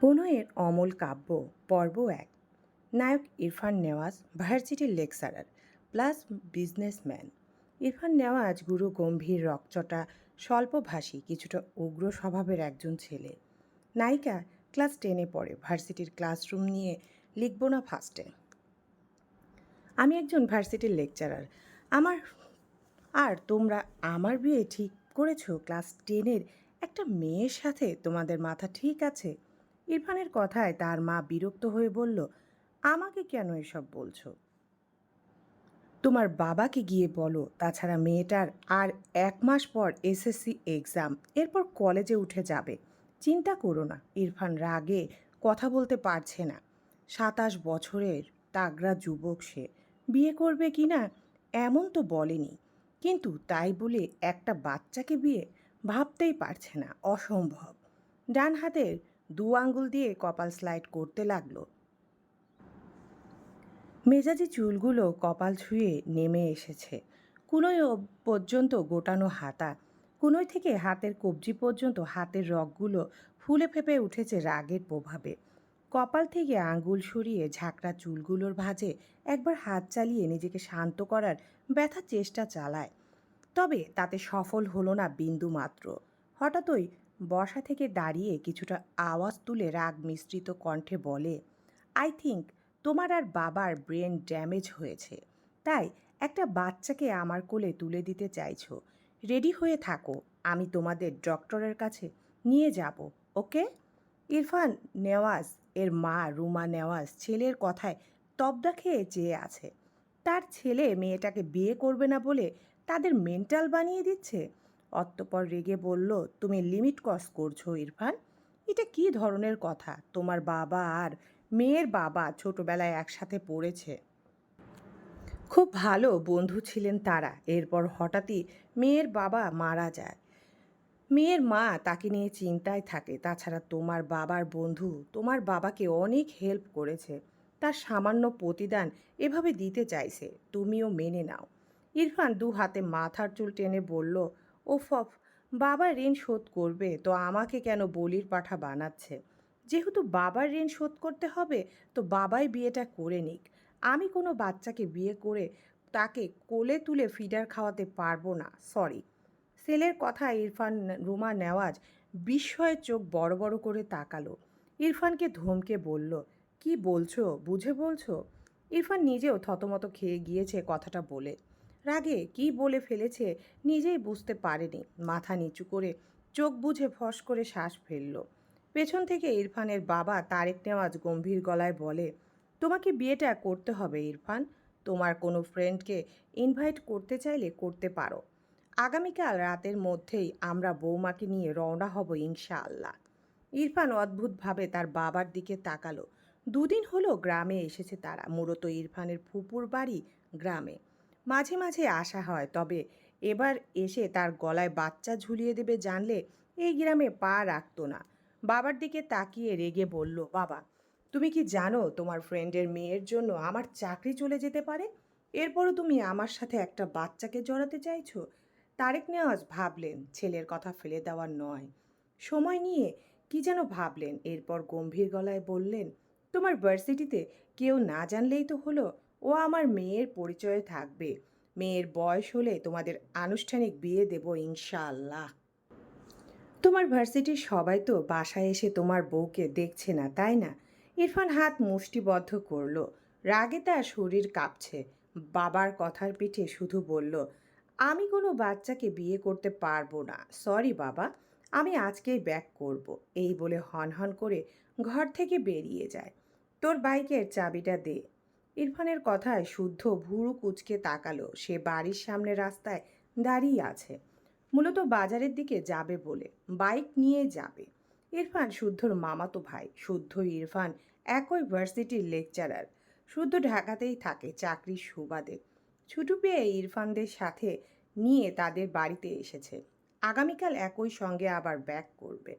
প্রণয়ের অমল কাব্য, পর্ব এক। নায়ক ইরফান নেওয়াজ ভার্সিটির lecturer, plus businessman. Irfan Newaz গুরু গম্ভীর রকচটা, স্বল্পভাষী, কিছুটা উগ্র স্বভাবের একজন ছেলে। নায়িকা ক্লাস টেনে পড়ে, ভার্সিটির ক্লাসরুম নিয়ে লিখব না ফার্স্টে। আমি একজন ভার্সিটির লেকচারার। আমার, আর তোমরা আমার বিয়ে ঠিক করেছ? ক্লাস টেনের একটা মেয়ের সাথে তোমাদের মাথা ঠিক আছে? ইরফানের কথায় তার মা বিরক্ত হয়ে বলল, আমাকে কেন এসব বলছো? তোমার বাবাকে গিয়ে বলো। তাছাড়া মেয়েটার আর এক মাস পর এসএসসি এক্সাম। এরপর কলেজে উঠে যাবে। চিন্তা করো না, ইরফান রাগে কথা বলতে পারছে না। সাতাশ বছরের তাগড়া যুবক সে। বিয়ে করবে কি না, এমন তো বলেনি। কিন্তু তাই বলে একটা বাচ্চাকে বিয়ে ভাবতেই পারছে না। অসম্ভব। ডান হাতের দু আঙ্গুল দিয়ে কপাল স্লাইড করতে লাগল। মেজাজি চুলগুলো কপাল ছুঁয়ে নেমে এসেছে। কুনোই পর্যন্ত গোটানো হাতা, কুনোই থেকে হাতের কবজি পর্যন্ত হাতের রগগুলো ফুলে ফেপে উঠেছে রাগের প্রভাবে। কপাল থেকে আঙ্গুল সরিয়ে ঝাঁকড়া চুলগুলোর ভাঁজে একবার হাত চালিয়ে নিজেকে শান্ত করার ব্যথা চেষ্টা চালায়। তবে তাতে সফল হলো না বিন্দু মাত্র হঠাৎই বসা থেকে দাঁড়িয়ে কিছুটা আওয়াজ তুলে রাগ মিশ্রিত কণ্ঠে বলে আই থিঙ্ক তোমার আর বাবার ব্রেন ড্যামেজ হয়েছে। তাই একটা বাচ্চাকে আমার কোলে তুলে দিতে চাইছো। রেডি হয়ে থাকো, আমি তোমাদের ডক্টরের কাছে নিয়ে যাব ওকে ইরফান নেওয়াজ, এর মা রুমা নেওয়াজ ছেলের কথায় তবদা খেয়ে চেয়ে আছে। তার ছেলে মেয়েটাকে বিয়ে করবে না বলে তাদের মেন্টাল বানিয়ে দিচ্ছে? অতঃপর রেগে বলল, তুমি লিমিট ক্রস করছ, ইরফান? এটা কি ধরনের কথা? তোমার বাবা আর মেয়ের বাবা ছোটবেলায় একসাথে পড়েছে। খুব ভালো বন্ধু ছিলেন তারা। এরপর হঠাৎই মেয়ের বাবা মারা যায়। মেয়ের মা তাকে নিয়ে চিন্তায় থাকে। তাছাড়া তোমার বাবার বন্ধু, তোমার বাবাকে অনেক হেল্প করেছে। তার সামান্য প্রতিদান এভাবে দিতে চাইছে। তুমিও মেনে নাও। ইরফান দু হাতে মাথার চুল টেনে বলল ও ফফ বাবা ঋণ শোধ করবে, তো আমাকে কেন বলির পাঠা বানাচ্ছে? যেহেতু বাবার ঋণ শোধ করতে হবে, তো বাবাই বিয়েটা করে নিক। আমি কোনো বাচ্চাকে বিয়ে করে তাকে কোলে তুলে ফিডার খাওয়াতে পারব না, সরি। সেলের কথা ইরফান রুমা নেওয়াজ বিস্ময়ে চোখ বড় বড় করে তাকালো। ইরফানকে ধমকে বলল, কি বলছো? বুঝে বলছো? ইরফান নিজেও থতমত খেয়ে গিয়েছে কথাটা বলে। রাগে কি বলে ফেলেছে নিজেই বুঝতে পারেনি। মাথা নিচু করে চোখ বুঝে ফস করে শ্বাস ফেলল। পেছন থেকে ইরফানের বাবা তারেক নেওয়াজ গম্ভীর গলায় বলে, তোমাকে বিয়েটা করতে হবে ইরফান। তোমার কোনো ফ্রেন্ডকে ইনভাইট করতে চাইলে করতে পারো। আগামীকাল রাতের মধ্যেই আমরা বৌমাকে নিয়ে রওনা হব ইনশাআল্লাহ। ইরফান অদ্ভুতভাবে তার বাবার দিকে তাকালো। দুদিন হলো গ্রামে এসেছে তারা। মূলত ইরফানের ফুপুর বাড়ি গ্রামে। মাঝে মাঝে আসা হয়। তবে এবার এসে তার গলায় বাচ্চা ঝুলিয়ে দেবে জানলে এই গ্রামে পা রাখতো না। বাবার দিকে তাকিয়ে রেগে বলল, বাবা, তুমি কি জানো তোমার ফ্রেন্ডের মেয়ের জন্য আমার চাকরি চলে যেতে পারে? এরপরও তুমি আমার সাথে একটা বাচ্চাকে জড়াতে চাইছো? তারেক নেওয়াজ ভাবলেন, ছেলের কথা ফেলে দেওয়ার নয়। সময় নিয়ে কি যেন ভাবলেন। এরপর গম্ভীর গলায় বললেন, তোমার ভার্সিটিতে কেউ না জানলেই তো হলো। ও আমার মেয়ের পরিচয়ে থাকবে। মেয়ের বয়স হলে তোমাদের আনুষ্ঠানিক বিয়ে দেব ইনশাআল্লাহ। তোমার ভার্সিটির সবাই তো বাসায় এসে তোমার বউকে দেখছে না, তাই না? ইরফান হাত মুষ্টিবদ্ধ করল। রাগে তার শরীর কাঁপছে। বাবার কথার পিঠে শুধু বলল, আমি কোনো বাচ্চাকে বিয়ে করতে পারব না। সরি বাবা, আমি আজকেই ব্যাক করব। এই বলে হনহন করে ঘর থেকে বেরিয়ে যায়। তোর বাইকের চাবিটা দে। ইরফানের কথায় শুদ্ধ ভুরু কুচকে তাকালো। সে বাড়ির সামনে রাস্তায় দাঁড়িয়ে আছে। মূলত বাজারের দিকে যাবে বলে। বাইক নিয়ে যাবে। ইরফান শুদ্ধর মামাতো ভাই। শুদ্ধ ইরফান একই ভার্সিটির লেকচারার। শুদ্ধ ঢাকাতেই থাকে চাকরির সুবাদে। ছুটু পেয়ে ইরফানদের সাথে নিয়ে তাদের বাড়িতে এসেছে। আগামীকাল একই সঙ্গে আবার ব্যাক করবে।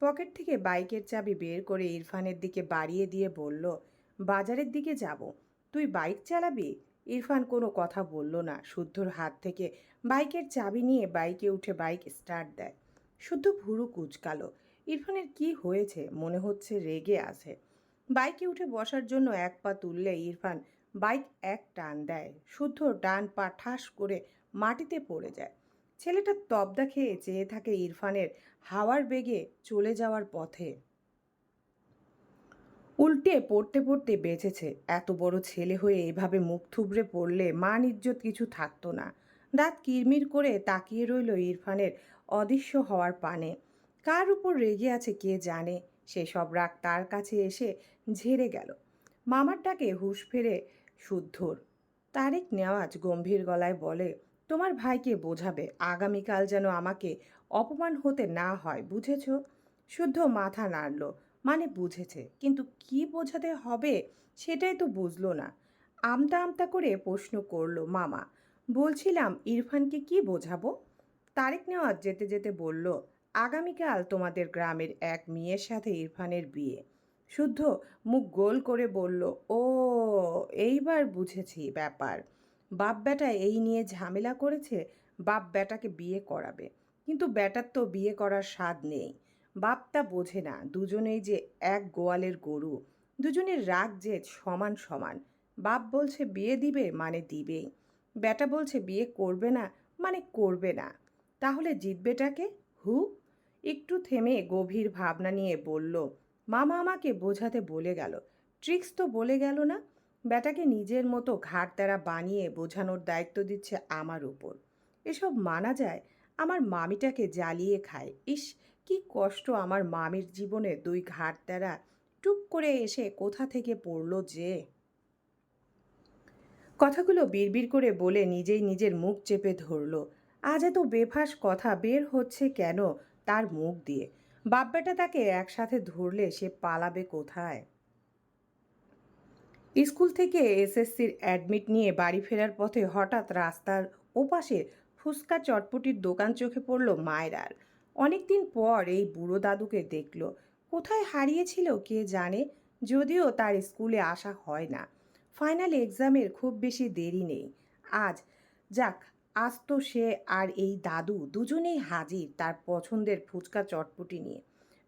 পকেট থেকে বাইকের চাবি বের করে ইরফানের দিকে বাড়িয়ে দিয়ে বলল বাজারের দিকে যাব। তুই বাইক চালাবি? ইরফান কোনো কথা বলল না। শুদ্ধর হাত থেকে বাইকের চাবি নিয়ে বাইকে উঠে বাইক স্টার্ট দেয়। শুদ্ধ ভুরু কুচকালো। ইরফানের কি হয়েছে? মনে হচ্ছে রেগে আছে। বাইকে উঠে বসার জন্য এক পা তুললে ইরফান বাইক এক টান দেয়। শুদ্ধ ডান পা ঠাস করে মাটিতে পড়ে যায়। ছেলেটা তবদা খেয়ে চেয়ে থাকে ইরফানের হাওয়ার বেগে চলে যাওয়ার পথে। উল্টে পড়তে পড়তে বেঁচেছে। এত বড় ছেলে হয়ে এভাবে মুখ থুবড়ে পড়লে মান ইজ্জত কিছু থাকতো না। দাঁত কিরমির করে তাকিয়ে রইল ইরফানের অদৃশ্য হওয়ার পানে। কার উপর রেগে আছে কে জানে? সেসব রাগ তার কাছে এসে ঝেড়ে গেল। মামার ডাকে হুঁশ ফেরে শুদ্ধর। তারেক নেওয়াজ গম্ভীর গলায় বলে, তোমার ভাইকে বোঝাবে। আগামীকাল যেন আমাকে অপমান হতে না হয়, বুঝেছ? শুদ্ধ মাথা নাড়ল। মানে বুঝেছে। কিন্তু কি বোঝাতে হবে সেটাই তো বুঝলো না। আমতা আমতা করে প্রশ্ন করল মামা। বলছিলাম, ইরফানকে কি বোঝাবো? তারেক নেওয়াজ যেতে যেতে বলল, আগামীকাল তোমাদের গ্রামের এক মেয়ের সাথে ইরফানের বিয়ে। শুদ্ধ মুখ গোল করে বলল, ও, এইবার বুঝেছি ব্যাপার। বাপ বেটা এই নিয়ে ঝামেলা করেছে বাপ বেটাকে বিয়ে করাবে। কিন্তু বেটার তো বিয়ে করার স্বাদ নেই। বাপটা বোঝে না, দুজনেই যে এক গোয়ালের গরু, দুজনের রাগ যে সমান সমান। বাপ বলছে, বিয়ে দিবে মানে দিবেই। বেটা বলছে, বিয়ে করবে না মানে করবে না। তাহলে জিতবেটাকে? হু? একটু থেমে গভীর ভাবনা নিয়ে বলল, মামা আমাকে বোঝাতে বলে গেল। ট্রিক্স তো বলে গেল না। বেটাকে নিজের মতো ঘাট তারা বানিয়ে বোঝানোর দায়িত্ব দিচ্ছে আমার উপর। এসব মানা যায়, আমার মামিটাকে জ্বালিয়ে খায়। ইস কি কষ্ট আমার মামির জীবনে দুই ঘাট তারা টুপ করে এসে কোথা থেকে পড়ল যে? কথাগুলো বিড়বিড় করে বলে নিজেই নিজের মুখ চেপে ধরল। আজ এত বেফাস কথা বের হচ্ছে কেন তার মুখ দিয়ে? বাপ্পাটা তাকে একসাথে ধরলে সে পালাবে কোথায়? স্কুল থেকে এসএসসির অ্যাডমিট নিয়ে বাড়ি ফেরার পথে হঠাৎ রাস্তার ওপাশে ফুচকা চটপটির দোকান চোখে পড়ল মায়েরার অনেকদিন পর এই বুড়ো দাদুকে দেখল। কোথায় হারিয়েছিল কে জানে? যদিও তার স্কুলে আসা হয় না। ফাইনাল এক্সামের খুব বেশি দেরি নেই। আজ, যাক, আজ তো সে আর এই দাদু দুজনেই হাজির তার পছন্দের ফুচকা চটপটি নিয়ে।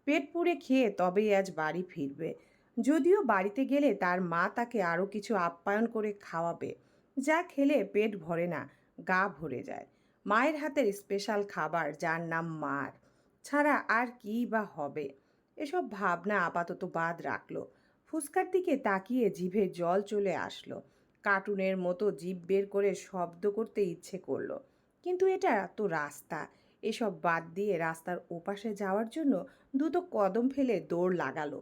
পেট পুড়ে খেয়ে তবেই আজ বাড়ি ফিরবে। যদিও বাড়িতে গেলে তার মা তাকে আরও কিছু আপ্যায়ন করে খাওয়াবে। যা খেলে পেট ভরে না, গা ভরে যায়। মায়ের হাতের স্পেশাল খাবার যার নাম মার। ছাড়া আর কী বা হবে? এসব ভাবনা আপাতত বাদ রাখল। ফুসকার দিকে তাকিয়ে জিভে জল চলে আসলো। কার্টুনের মতো জিভ বের করে শব্দ করতে ইচ্ছে করল। কিন্তু এটা তো রাস্তা। এসব বাদ দিয়ে রাস্তার ওপাশে যাওয়ার জন্য দুটো কদম ফেলে দৌড় লাগালো।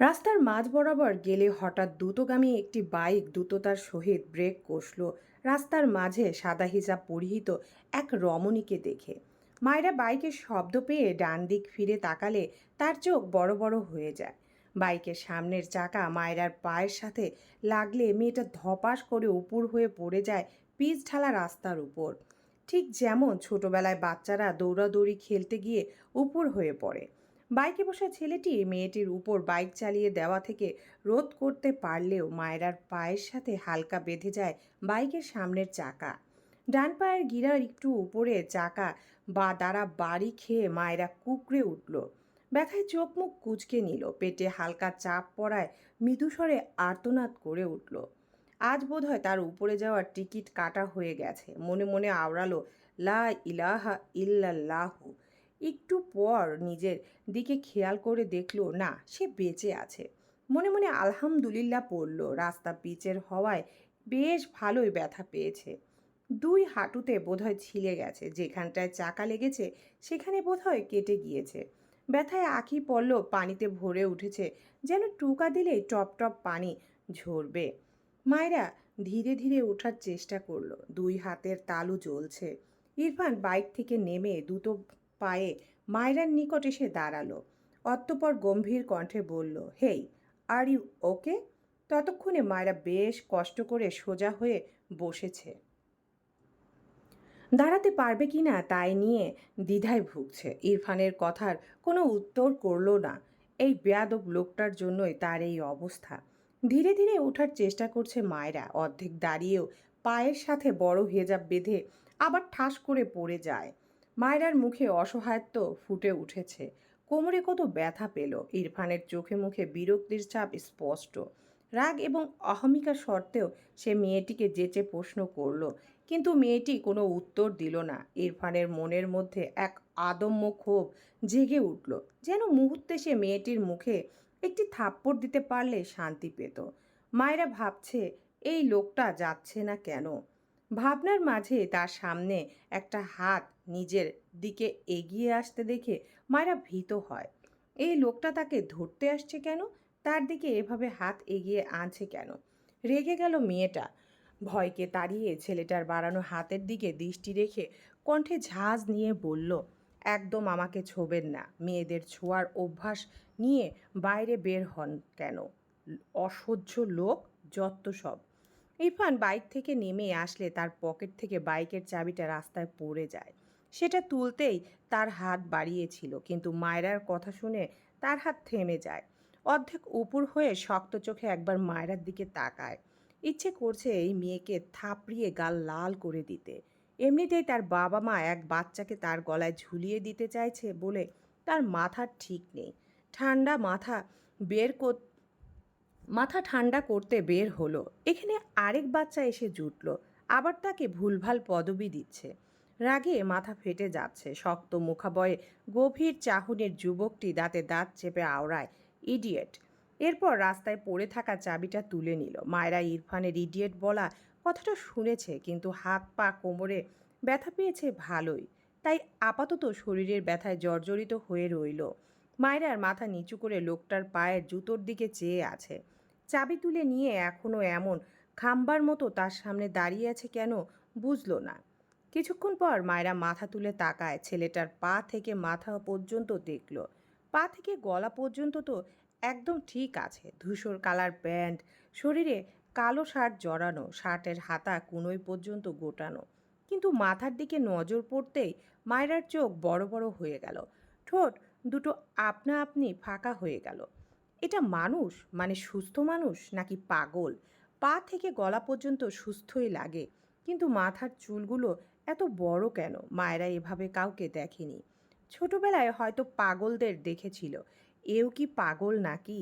রাস্তার মাঝ বরাবর গেলে হঠাৎ দ্রুতগামী একটি বাইক দ্রুততার সহিত ব্রেক কষল। রাস্তার মাঝে সাদা হিজাব পরিহিত এক রমণীকে দেখে। মায়েরা বাইকের শব্দ পেয়ে ডান দিক ফিরে তাকালে তার চোখ বড় বড় হয়ে যায়। বাইকের সামনের চাকা মায়েরার পায়ের সাথে লাগলে মেয়েটা ধপাস করে উপর হয়ে পড়ে যায় পিচ ঢালা রাস্তার উপর। ঠিক যেমন ছোটবেলায় বাচ্চারা দৌড়াদৌড়ি খেলতে গিয়ে উপর হয়ে পড়ে। বাইকে বসা ছেলেটি মেয়েটির উপর বাইক চালিয়ে দেওয়া থেকে রোধ করতে পারলেও মায়েরার পায়ের সাথে হালকা বেঁধে যায় বাইকের সামনের চাকা। ডান পায়ের গিরার একটু উপরে চাকা বা দ্বারা বাড়ি খেয়ে মায়েরা কুকড়ে উঠল। ব্যথায় চোখ মুখ কুচকে নিল, পেটে হালকা চাপ পড়ায় মৃদুস্বরে আর্তনাদ করে উঠল। আজ বোধহয় তার উপরে যাওয়ার টিকিট কাটা হয়ে গেছে। মনে মনে আওড়ালো, লা ইলাহা ইল্লাল্লাহু। একটু পর নিজের দিকে খেয়াল করে দেখল, না, সে বেঁচে আছে। মনে মনে আলহামদুলিল্লাহ পড়ল, রাস্তা পিচের হওয়ায় বেশ ভালোই ব্যথা পেয়েছে। দুই হাঁটুতে বোধহয় ছিলে গেছে, যেখানটায় চাকা লেগেছে সেখানে বোধহয় কেটে গিয়েছে। ব্যথায় আঁখি পড়ল, পানিতে ভরে উঠেছে, যেন টুকা দিলেই টপ টপ পানি ঝরবে। মায়েরা ধীরে ধীরে ওঠার চেষ্টা করল, দুই হাতের তালু জ্বলছে। ইরফান বাইক থেকে নেমে দুটো পায়ে মায়রার নিকট এসে দাঁড়াল। অতঃপর গম্ভীর কণ্ঠে বলল, হেই, আর ইউ ওকে? ততক্ষণে মায়েরা বেশ কষ্ট করে সোজা হয়ে বসেছে। দাঁড়াতে পারবে কি না তাই নিয়ে দ্বিধায় ভুগছে। ইরফানের কথার কোনো উত্তর করল না। এই বেয়াদব লোকটার জন্যই তার এই অবস্থা। ধীরে ধীরে ওঠার চেষ্টা করছে মায়েরা অর্ধেক দাঁড়িয়েও পায়ের সাথে বড় হেজাব বেঁধে আবার ঠাস করে পড়ে যায়। মায়রার মুখে অসহায়ত্ব ফুটে উঠেছে। কোমরে কত ব্যথা পেল। ইরফানের চোখে মুখে বিরক্তির ছাপ স্পষ্ট। রাগ এবং অহমিকা সত্ত্বেও সে মেয়েটিকে যেচে প্রশ্ন করল, কিন্তু মেয়েটি কোনো উত্তর দিল না। ইরফানের মনের মধ্যে এক আদম্য ক্ষোভ জেগে উঠল, যেন মুহূর্তে সে মেয়েটির মুখে একটি থাপ্পড় দিতে পারলে শান্তি পেত। মায়েরা ভাবছে, এই লোকটা যাচ্ছে না কেন? ভাবনার মাঝে তার সামনে একটা হাত নিজের দিকে এগিয়ে আসতে দেখে মায়েরা ভীত হয়। এই লোকটা তাকে ধরতে আসছে কেন? তার দিকে এভাবে হাত এগিয়ে আনছে কেন? রেগে গেল মেয়েটা। ভয়কে তাড়িয়ে ছেলেটার বাড়ানো হাতের দিকে দৃষ্টি রেখে কণ্ঠে ঝাঁজ নিয়ে বলল, একদম আমাকে ছোবেন না। মেয়েদের ছোঁয়ার অভ্যাস নিয়ে বাইরে বের হন কেন? অসহ্য লোক যত সব। ইরফান বাইক থেকে নেমে আসলে তার পকেট থেকে বাইকের চাবিটা রাস্তায় পড়ে যায়। সেটা তুলতেই তার হাত বাড়িয়েছিল। কিন্তু মায়রার কথা শুনে তার হাত থেমে যায়। অর্ধেক উপর হয়ে শক্ত চোখে একবার মায়রার দিকে তাকায়। ইচ্ছে করছে এই মেয়েকে থাপড়িয়ে গাল লাল করে দিতে। এমনিতেই তার বাবা মা এক বাচ্চাকে তার গলায় ঝুলিয়ে দিতে চাইছে বলে তার মাথার ঠিক নেই। ঠান্ডা মাথা বের কর, মাথা ঠান্ডা করতে বের হলো। এখানে আরেক বাচ্চা এসে জুটল। আবার তাকে ভুলভাল পদবি দিচ্ছে। রাগে মাথা ফেটে যাচ্ছে। শক্ত মুখাবয়ে গভীর চাহনির যুবকটি দাঁতে দাঁত চেপে আওড়ায়, ইডিয়েট। এরপর রাস্তায় পড়ে থাকা চাবিটা তুলে নিল। মায়েরা ইরফানের ইডিয়েট বলা কথাটা শুনেছে, কিন্তু হাত পা কোমরে ব্যথা পেয়েছে ভালোই, তাই আপাতত শরীরের ব্যথায় জর্জরিত হয়ে রইল। মায়েরার মাথা নিচু করে লোকটার পায়ের জুতোর দিকে চেয়ে আছে। চাবি তুলে নিয়ে এখনও এমন খাম্বার মতো তার সামনে দাঁড়িয়ে আছে কেন বুঝলো না। কিছুক্ষণ পর মায়েরা মাথা তুলে তাকায়। ছেলেটার পা থেকে মাথা পর্যন্ত দেখল। পা থেকে গলা পর্যন্ত তো একদম ঠিক আছে। ধূসর কালার প্যান্ট, শরীরে কালো শার্ট জড়ানো, শার্টের হাতা কুনোই পর্যন্ত গোটানো। কিন্তু মাথার দিকে নজর পড়তেই মায়েরার চোখ বড় বড় হয়ে গেল। ঠোঁট দুটো আপনা আপনি ফাঁকা হয়ে গেল। এটা মানুষ? মানে সুস্থ মানুষ? নাকি পাগল? পা থেকে গলা পর্যন্ত সুস্থই লাগে। কিন্তু মাথার চুলগুলো এত বড় কেন? মায়েরা এভাবে কাউকে দেখেনি। ছোটবেলায় হয়তো পাগলদের দেখেছিল। এও কি পাগল নাকি?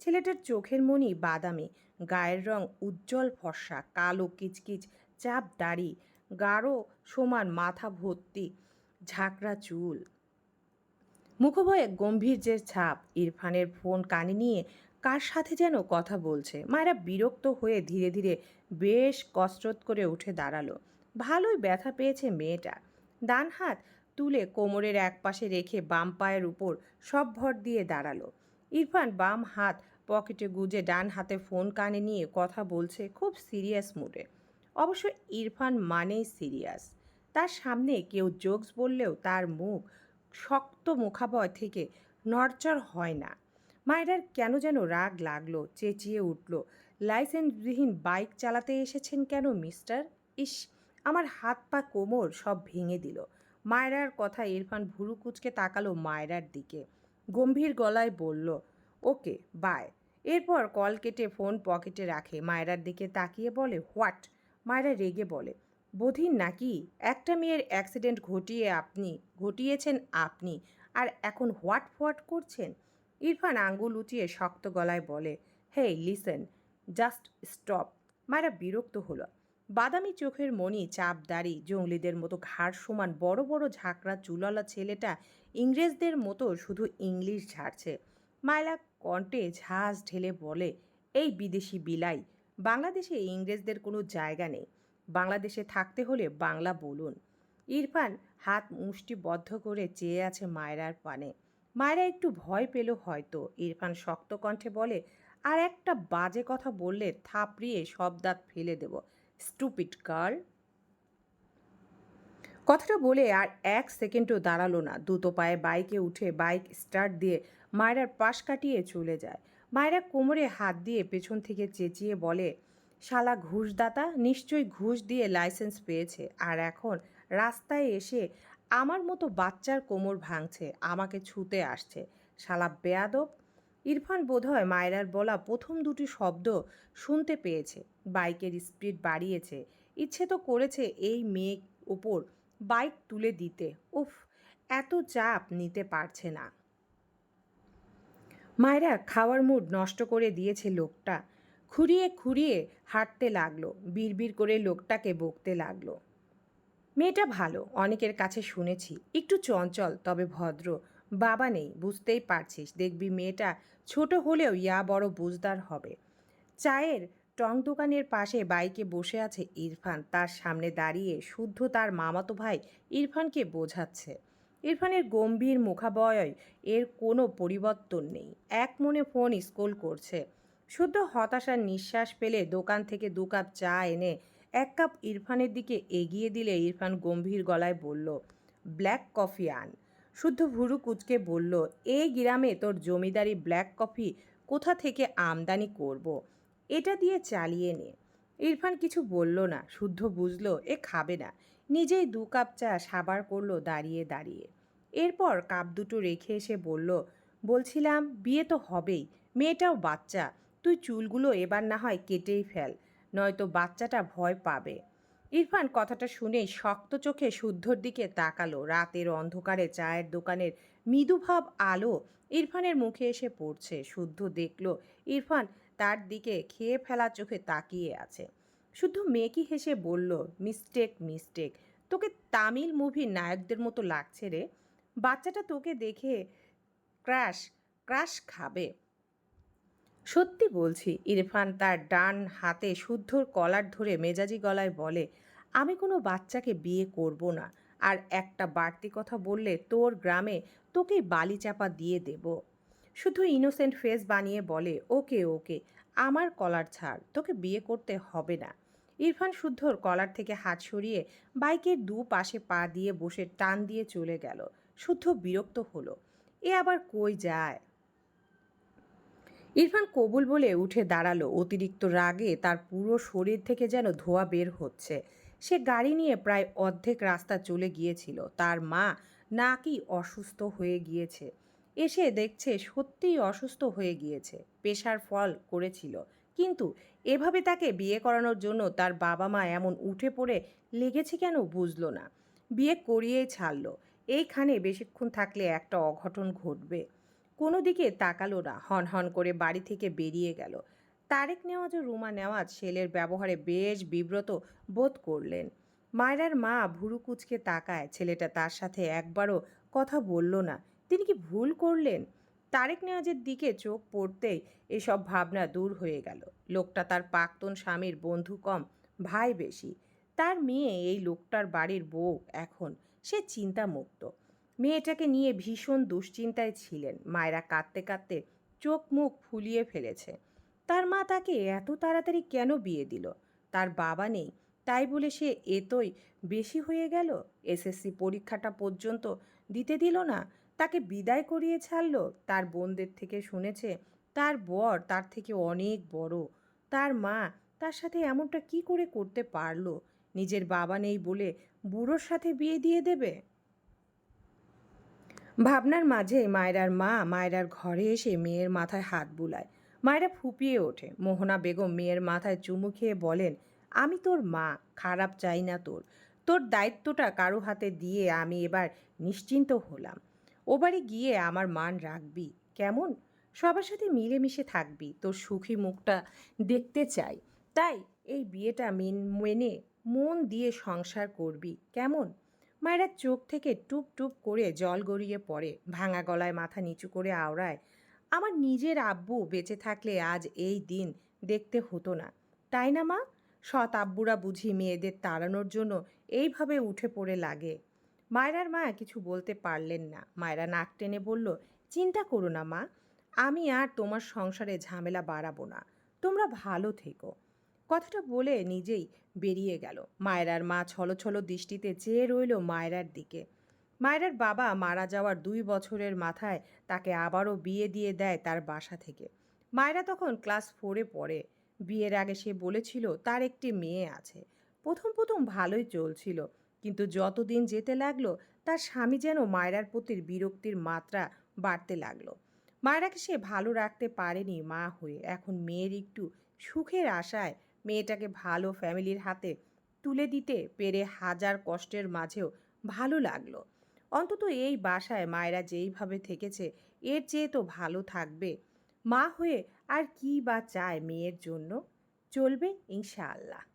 ছেলেটার চোখের মনি বাদামি, গায়ের রং উজ্জ্বল ফর্সা, কালো কিচকিচ, চাপ দাড়ি, গাঢ় সমান মাথা ভর্তি, ঝাঁকড়া চুল। মুখভয়ে গম্ভীর্যের ছাপ, ইরফানের ফোন কানে নিয়ে কার সাথে যেন কথা বলছে। মায়েরা বিরক্ত হয়ে ধীরে ধীরে বেশ কসরত করে উঠে দাঁড়াল। ভালোই ব্যথা পেয়েছে মেয়েটা। ডান হাত তুলে কোমরের এক পাশে রেখে বাম পায়ের উপর সব ভর দিয়ে দাঁড়াল। ইরফান বাম হাত পকেটে গুজে ডান হাতে ফোন কানে নিয়ে কথা বলছে খুব সিরিয়াস মুডে। অবশ্য ইরফান মানেই সিরিয়াস। তার সামনে কেউ জোকস বললেও তার মুখ শক্ত মুখাবয় থেকে নড়চড় হয় না। মায়েরার কেন যেন রাগ লাগল, চেঁচিয়ে উঠল। লাইসেন্সবিহীন বাইক চালাতে এসেছেন কেন মিস্টার? ইস আমার হাত পা কোমর সব ভেঙে দিল। মায়রার কথা ইরফান ভুরু কুচকে তাকালো মায়রার দিকে। গম্ভীর গলায় বলল, ওকে বাই এরপর কল কেটে ফোন পকেটে রাখে। মায়রার দিকে তাকিয়ে বলে, হোয়াট? মায়রা রেগে বলে বধির নাকি? একটা মেয়ের অ্যাক্সিডেন্ট ঘটিয়ে আপনি, ঘটিয়েছেন আপনি, আর এখন হোয়াট হোয়াট করছেন? ইরফান আঙ্গুল উঁচিয়ে শক্ত গলায় বলে হে লিসেন জাস্ট স্টপ মায়েরা বিরক্ত হলো। বাদামি চোখের মণি, চাপ, দাড়ি, জঙ্গলিদের মতো ঘাড় সমান বড় বড় ঝাঁকড়া চুলওয়ালা ছেলেটা ইংরেজদের মতো শুধু ইংলিশ ঝাড়ছে। মাইলা কণ্ঠে ঝাঁজ ঢেলে বলে, এই বিদেশি বিলাই, বাংলাদেশে ইংরেজদের কোনো জায়গা নেই। বাংলাদেশে থাকতে হলে বাংলা বলুন। ইরফান হাত মুষ্টিবদ্ধ করে চেয়ে আছে মায়রার পানে। মায়েরা একটু ভয় পেল হয়তো। ইরফান শক্ত কণ্ঠে বলে, আর একটা বাজে কথা বললে থাপড়িয়ে সব দাঁত ফেলে দেব। স্টুপিড গার্ল কথাটা বলে আর এক সেকেন্ডও দাঁড়াল না। দুটো পায়ে বাইকে উঠে বাইক স্টার্ট দিয়ে মায়েরার পাশ কাটিয়ে চলে যায়। মায়েরা কোমরে হাত দিয়ে পেছন থেকে চেঁচিয়ে বলে, শালা ঘুষদাতা, নিশ্চয়ই ঘুষ দিয়ে লাইসেন্স পেয়েছে। আর এখন রাস্তায় এসে আমার মতো বাচ্চার কোমর ভাঙছে, আমাকে ছুতে আসছে। শালা বেয়াদব ইরফান বোধহয় মায়রার বলা প্রথম দুটি শব্দ শুনতে পেয়েছে। বাইকের স্পিড বাড়িয়েছে। ইচ্ছে তো করেছে এই মেয়ে উপর বাইক তুলে দিতে। উফ, এত চাপ নিতে পারছে না। মায়েরা খাওয়ার মুড নষ্ট করে দিয়েছে লোকটা। খুঁড়িয়ে খুঁড়িয়ে হাঁটতে লাগল, বিড়বিড় করে লোকটাকে বকতে লাগল। মেয়েটা ভালো, অনেকের কাছে শুনেছি। একটু চঞ্চল, তবে ভদ্র। বাবা নেই, বুঝতেই পারছিস। দেখবি মেয়েটা ছোট হলেও ইয়া বড় বুঝদার হবে। চায়ের টং দোকানের পাশে বাইকে বসে আছে ইরফান। তার সামনে দাঁড়িয়ে শুদ্ধ তার মামাতো ভাই ইরফানকে বোঝাচ্ছে। ইরফানের গম্ভীর মুখাবয় এর কোনো পরিবর্তন নেই। এক মনে ফোন স্কুল করছে। শুদ্ধ হতাশার নিঃশ্বাস পেলে দোকান থেকে দু কাপ চা এনে এক কাপ ইরফানের দিকে এগিয়ে দিলে ইরফান গম্ভীর গলায় বলল, ব্ল্যাক কফি আন। শুদ্ধ ভুরু কুচকে বলল এই গ্রামে তোর জমিদারি ব্ল্যাক কফি কোথা থেকে আমদানি করব। এটা দিয়ে চালিয়ে নে। ইরফান কিছু বলল না। শুদ্ধ বুঝলো, এ খাবে না। নিজেই দু কাপ চা সাবার করল দাঁড়িয়ে দাঁড়িয়ে। এরপর কাপ দুটো রেখে এসে বলল, বলছিলাম, বিয়ে তো হবেই। মেয়েটাও বাচ্চা। তুই চুলগুলো এবার না হয় কেটেই ফেল, নয়তো বাচ্চাটা ভয় পাবে। ইরফান কথাটা শুনেই শক্ত চোখে শুদ্ধর দিকে তাকালো। রাতের অন্ধকারে চায়ের দোকানের মৃদুভাব আলো ইরফানের মুখে এসে পড়ছে। শুদ্ধ দেখল ইরফান তার দিকে খেয়ে ফেলা চোখে তাকিয়ে আছে। শুদ্ধ মেকি হেসে বলল, মিস্টেক মিস্টেক। তোকে তামিল মুভির নায়কদের মতো লাগছে রে। বাচ্চাটা তোকে দেখে ক্র্যাশ ক্রাশ খাবে। সত্যি বলছি, ইরফান তার ডান হাতে শুদ্ধর কলার ধরে মেজাজি গলায় বলে, আমি কোনো বাচ্চাকে বিয়ে করব না। আর একটা বাড়তি কথা বললে তোর গ্রামে তোকে বালি চাপা দিয়ে দেব। শুধু ইনোসেন্ট ফেস বানিয়ে বলে, ওকে ওকে, আমার কলার ছাড়, তোকে বিয়ে করতে হবে না। ইরফান শুদ্ধর কলার থেকে হাত সরিয়ে বাইকের দু পাশে পা দিয়ে বসে টান দিয়ে চলে গেল। শুদ্ধ বিরক্ত হলো, এ আবার কই যায়? ইরফান কবুল বলে উঠে দাঁড়াল। অতিরিক্ত রাগে তার পুরো শরীর থেকে যেন ধোয়া বের হচ্ছে। সে গাড়ি নিয়ে প্রায় অর্ধেক রাস্তা চলে গিয়েছিল। তার মা নাকি অসুস্থ হয়ে গিয়েছে। এসে দেখছে সত্যিই অসুস্থ হয়ে গিয়েছে। পেশার ফল করেছিল। কিন্তু এভাবে তাকে বিয়ে করানোর জন্য তার বাবা মা এমন উঠে পড়ে লেগেছে কেন বুঝলো না। বিয়ে করিয়েই ছাড়লো। এইখানে বেশিক্ষণ থাকলে একটা অঘটন ঘটবে। কোনো দিকে তাকালো না। হন হন করে বাড়ি থেকে বেরিয়ে গেল। তারেক নেওয়াজ ও রুমা নেওয়াজ ছেলের ব্যবহারে বেশ বিব্রত বোধ করলেন। মায়রার মা ভুরু কুচকে তাকায়, ছেলেটা তার সাথে একবারও কথা বলল না। তিনি কি ভুল করলেন? তারেক নেওয়াজের দিকে চোখ পড়তেই এসব ভাবনা দূর হয়ে গেল। লোকটা তার প্রাক্তন স্বামীর বন্ধু কম, ভাই বেশি। তার মেয়ে এই লোকটার বাড়ির বউ এখন। সে চিন্তামুক্ত। মেয়েটাকে নিয়ে ভীষণ দুশ্চিন্তায় ছিলেন। মায়েরা কাঁদতে কাঁদতে চোখ মুখ ফুলিয়ে ফেলেছে। তার মা তাকে এত তাড়াতাড়ি কেন বিয়ে দিল? তার বাবা নেই, তাই বলে সে এতই বেশি হয়ে গেল? এসএসসি পরীক্ষাটা পর্যন্ত দিতে দিল না? তাকে বিদায় করিয়ে ছাড়ল? তার বোনদের থেকে শুনেছে, তার বর তার থেকে অনেক বড়। তার মা তার সাথে এমনটা কি করে করতে পারল? নিজের বাবা নেই বলে বুড়োর সাথে বিয়ে দিয়ে দেবে? ভাবনার মাঝে মায়রার মা মায়রার ঘরে এসে মেয়ের মাথায় হাত বুলায়। মায়েরা ফুপিয়ে ওঠে। মোহনা বেগম মেয়ের মাথায় চুমু খেয়ে বলেন, আমি তোর মা, খারাপ চাই না তোর। তোর দায়িত্বটা কারও হাতে দিয়ে আমি এবার নিশ্চিন্ত হলাম। ও বাড়ি গিয়ে আমার মান রাখবি। কেমন? সবার সাথে মিলেমিশে থাকবি। তোর সুখী মুখটা দেখতে চাই। তাই এই বিয়েটা মেন, মেনে মন দিয়ে সংসার করবি। কেমন? মায়েরা চোখ থেকে টুপ টুপ করে জল গড়িয়ে পড়ে, ভাঙা গলায় মাথা নিচু করে আওড়ায়, আমার নিজের আব্বু বেঁচে থাকলে আজ এই দিন দেখতে হতো না। তাই না মা? সৎ আব্বুরা বুঝি মেয়েদের তাড়ানোর জন্য এইভাবে উঠে পড়ে লাগে। মায়রার মা কিছু বলতে পারলেন না। মায়রা নাক টেনে বলল, চিন্তা করো না মা, আমি আর তোমার সংসারে ঝামেলা বাড়াবো না। তোমরা ভালো থেকো। কথাটা বলে নিজেই বেরিয়ে গেল। মায়রার মা ছলো ছলো দৃষ্টিতে চেয়ে রইল মায়রার দিকে। মায়রার বাবা মারা যাওয়ার দুই বছরের মাথায় তাকে আবারও বিয়ে দিয়ে দেয় তার বাসা থেকে। মায়রা তখন ক্লাস ফোরে পড়ে। বিয়ের আগে সে বলেছিল, তার একটি মেয়ে আছে। প্রথম প্রথম ভালোই চলছিল, কিন্তু যতদিন যেতে লাগল, তার স্বামী যেন মায়রার প্রতি বিরক্তির মাত্রা বাড়তে লাগল। মায়রাকে সে ভালো রাখতে পারেনি মা হয়ে। এখন মেয়ের একটু সুখের আশায় মেয়েটাকে ভালো ফ্যামিলির হাতে তুলে দিতে পেরে হাজার কষ্টের মাঝেও ভালো লাগল। অন্তত এই বাসায় মায়েরা যেইভাবে থেকেছে, এর চেয়ে তো ভালো থাকবে। মা হয়ে আর কি বা চায় মেয়ের জন্য? চলবে ইনশাআল্লাহ।